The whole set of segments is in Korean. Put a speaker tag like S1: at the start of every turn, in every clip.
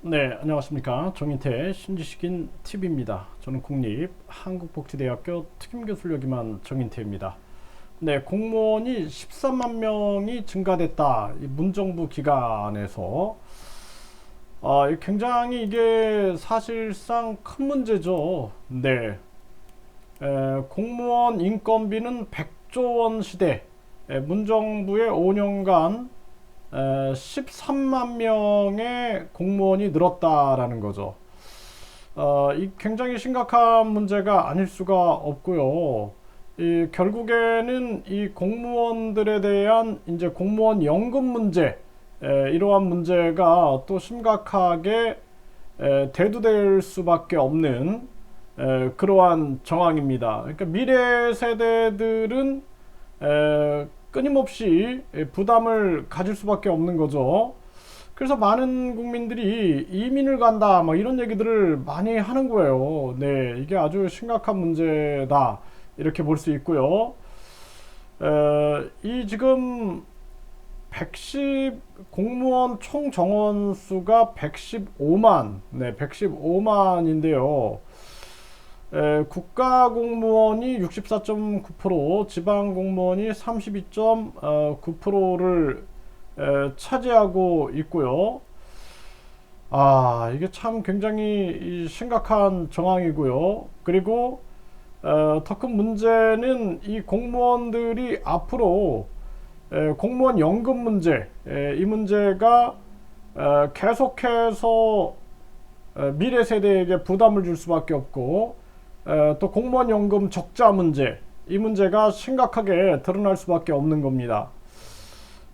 S1: 네, 안녕하십니까. 정인태 신지식인 TV입니다. 저는 국립 한국복지대학교 특임교수를 역임한 정인태입니다. 네, 공무원이 13만 명이 증가됐다. 이 문정부 기관에서 아, 이 굉장히 이게 사실상 큰 문제죠. 네. 에, 공무원 인건비는 100조 원 시대 에, 문정부의 5년간 에, 13만 명의 공무원이 늘었다라는 거죠. 어, 이 굉장히 심각한 문제가 아닐 수가 없고요. 이 결국에는 이 공무원들에 대한 이제 공무원 연금 문제 에, 이러한 문제가 또 심각하게 에, 대두될 수밖에 없는 에, 그러한 정황입니다. 그러니까 미래 세대들은 에, 끊임없이 부담을 가질 수밖에 없는 거죠. 그래서 많은 국민들이 이민을 간다, 뭐 이런 얘기들을 많이 하는 거예요. 네, 이게 아주 심각한 문제다. 이렇게 볼 수 있고요. 에, 이 지금 110 공무원 총 정원 수가 115만, 네, 115만인데요. 에, 국가 공무원이 64.9%, 지방 공무원이 32.9%를 차지하고 있고요. 아, 이게 참 굉장히 이 심각한 정황이고요. 그리고 어, 더큰 문제는 이 공무원들이 앞으로 에, 공무원 연금 문제, 에, 이 문제가 에, 계속해서 에, 미래 세대에게 부담을 줄 수밖에 없고 에, 또 공무원 연금 적자 문제, 이 문제가 심각하게 드러날 수밖에 없는 겁니다.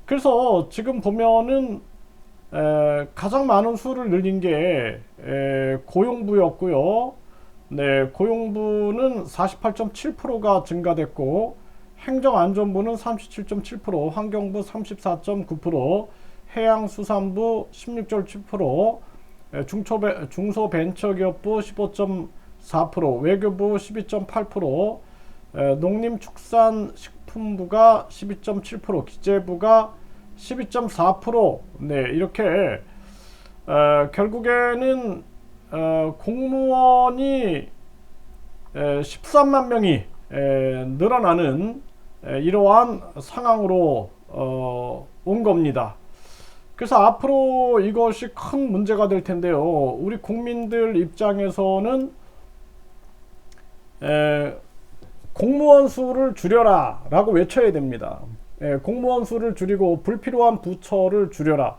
S1: 그래서 지금 보면은 에, 가장 많은 수를 늘린 게 에, 고용부였고요. 네, 고용부는 48.7%가 증가됐고 행정안전부는 37.7%, 환경부 34.9%, 해양수산부 16.7%, 에, 중초배, 중소벤처기업부 15.4%, 외교부 12.8%, 에, 농림축산식품부가 12.7%, 기재부가 12.4%, 네, 이렇게 에, 결국에는 어, 공무원이 에, 13만 명이 에, 늘어나는 에, 이러한 상황으로 어, 온 겁니다. 그래서 앞으로 이것이 큰 문제가 될 텐데요. 우리 국민들 입장에서는 에, 공무원 수를 줄여라 라고 외쳐야 됩니다. 에, 공무원 수를 줄이고 불필요한 부처를 줄여라.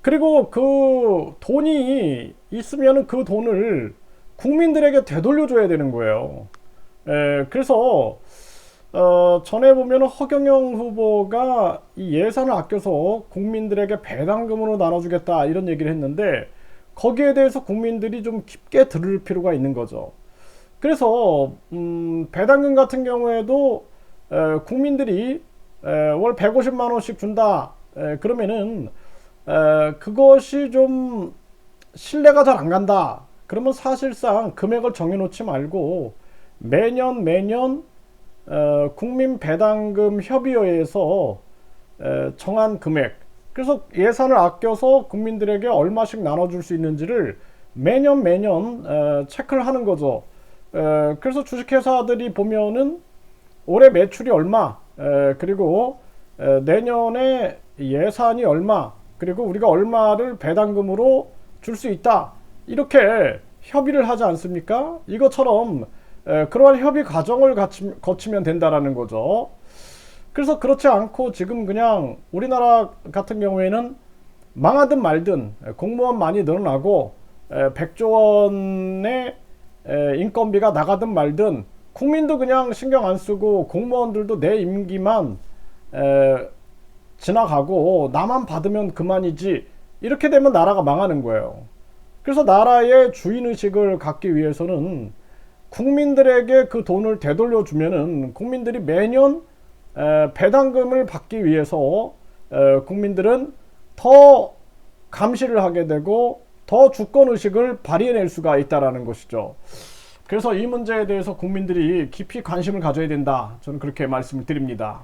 S1: 그리고 그 돈이 있으면 그 돈을 국민들에게 되돌려줘야 되는 거예요. 에, 그래서 어, 전에 보면 허경영 후보가 이 예산을 아껴서 국민들에게 배당금으로 나눠주겠다 이런 얘기를 했는데 거기에 대해서 국민들이 좀 깊게 들을 필요가 있는 거죠. 그래서 음, 배당금 같은 경우에도 에, 국민들이 에, 월 150만 원씩 준다. 에, 그러면은 에, 그것이 좀 신뢰가 잘 안 간다. 그러면 사실상 금액을 정해놓지 말고 매년 매년 어, 국민 배당금 협의회에서 에, 정한 금액 그래서 예산을 아껴서 국민들에게 얼마씩 나눠줄 수 있는지를 매년 매년 에, 체크를 하는 거죠. 에, 그래서 주식회사들이 보면은 올해 매출이 얼마 에, 그리고 에, 내년에 예산이 얼마 그리고 우리가 얼마를 배당금으로 줄 수 있다 이렇게 협의를 하지 않습니까? 이것처럼 에, 그러한 협의 과정을 거치, 거치면 된다라는 거죠. 그래서 그렇지 않고 지금 그냥 우리나라 같은 경우에는 망하든 말든 공무원 많이 늘어나고 에, 100조 원의 에, 인건비가 나가든 말든 국민도 그냥 신경 안 쓰고 공무원들도 내 임기만 에, 지나가고 나만 받으면 그만이지 이렇게 되면 나라가 망하는 거예요. 그래서 나라의 주인의식을 갖기 위해서는 국민들에게 그 돈을 되돌려 주면은 국민들이 매년 에, 배당금을 받기 위해서 에, 국민들은 더 감시를 하게 되고 더 주권 의식을 발휘해낼 수가 있다라는 것이죠. 그래서 이 문제에 대해서 국민들이 깊이 관심을 가져야 된다. 저는 그렇게 말씀을 드립니다.